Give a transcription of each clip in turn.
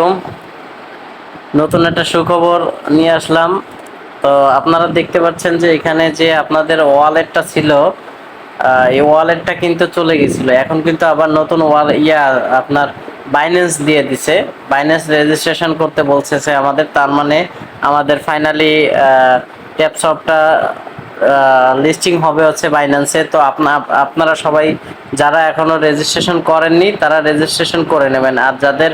আলাইকুম। নতুন একটা সুখবর নিয়ে আসলাম। তো আপনারা দেখতে পাচ্ছেন যে এখানে যে আপনাদের ওয়ালেটটা ছিল এই ওয়ালেটটা কিন্তু চলে গেছিল। এখন কিন্তু আবার নতুন ওয়াল, ইয়া, আপনার বাইন্যান্স দিয়ে দিছে। বাইন্যান্স রেজিস্ট্রেশন করতে বলতেছে আমাদের, তার মানে আমাদের ফাইনালি ট্যাপসপটা লিস্টিং হবে হচ্ছে বাইন্যান্সে তো আপনা, আপনারা সবাই যারা এখনও রেজিস্ট্রেশন করেননি, তারা রেজিস্ট্রেশন করে নেবেন। আর যাদের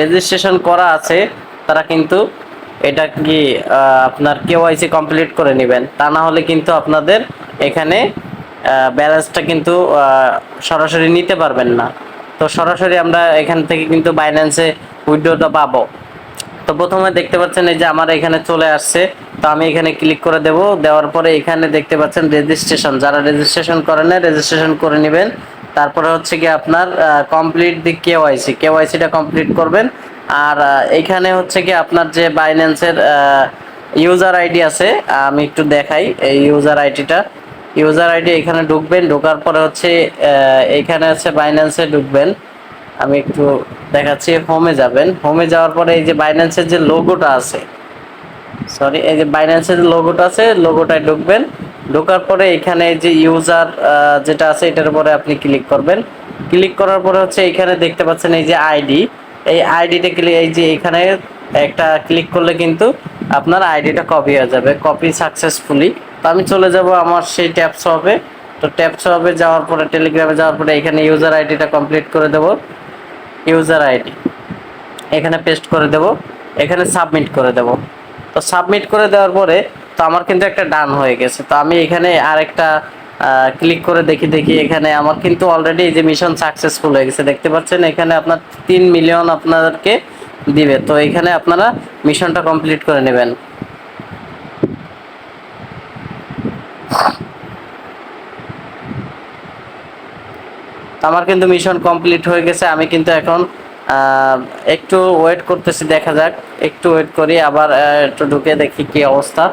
রেজিস্ট্রেশন করা আছে, তারা কিন্তু এটা কি আপনার কেওয়াইসি কমপ্লিট করে নেবেন। তা না হলে কিন্তু আপনাদের এখানে ব্যালেন্সটা কিন্তু সরাসরি নিতে পারবেন না। তো সরাসরি আমরা এখান থেকে কিন্তু বাইন্যান্সে উইড্রোটা পাবো। তো প্রথমে দেখতে পাচ্ছেন এই যে আমার এখানে চলে আসছে। তো আমি এখানে ক্লিক করে দেব। দেওয়ার পরে এখানে দেখতে পাচ্ছেন রেজিস্ট্রেশন যারা রেজিস্ট্রেশন করেন না রেজিস্ট্রেশন করে নেবেন। তারপরে হচ্ছে কি আপনার কমপ্লিট দি কেওয়াইসি কেওয়াইসিটা কমপ্লিট করবেন। আর এখানে হচ্ছে কি আপনার যে বাইন্যান্সের ইউজার আইডি আছে, আমি একটু দেখাই এই ইউজার আইডিটা ইউজার আইডি এখানে ঢুকবেন, ঢোকার পরে হচ্ছে এখানে হচ্ছে বাইন্যান্সে ঢুকবেন। আমি একটু দেখাচ্ছি হোমে যাবেন। হোমে যাওয়ার পরে এই যে বাইন্যান্সের যে লোগোটা আছে সরি এই যে বাইন্যান্সের লোগোটা আছে লোগোটায় ঢুকবেন। ঢোকার পরে এখানে যে ইউজার যেটা আছে, এটার উপরে আপনি ক্লিক করবেন। ক্লিক করার পরে হচ্ছে এখানে দেখতে পাচ্ছেন এই যে আইডি এই আইডিটা ক্লিক এই যে এখানে একটা ক্লিক করলে কিন্তু আপনার আইডিটা কপি হয়ে যাবে কপি সাকসেসফুলি তো আমি চলে যাব আমার সেই ট্যাপস হবে তো ট্যাপস হবে যাওয়ার পরে টেলিগ্রামে যাওয়ার পরে এখানে ইউজার আইডিটা কমপ্লিট করে দেবো। ইউজার আইডি এখানে পেস্ট করে দেব। এখানে সাবমিট করে দেব। তো সাবমিট করে দেওয়ার পরে তো আমার কিন্তু একটা ডান হয়ে গেছে। তো আমি এখানে আরেকটা ক্লিক করে দেখি দেখি এখানে আমার কিন্তু অলরেডি এই যে মিশন সাকসেসফুল হয়ে গেছে। দেখতে পাচ্ছেন এখানে আপনার তিন মিলিয়ন আপনাদেরকে দিবে। তো এখানে আপনারা মিশনটা কমপ্লিট করে নেবেন। আমার কিন্তু মিশন কমপ্লিট হয়ে গেছে। আমি কিন্তু এখন একটু ওয়েট করতেছি, দেখা যাক। একটু ওয়েট করি, আবার একটু ঢুকে দেখি কি অবস্থা।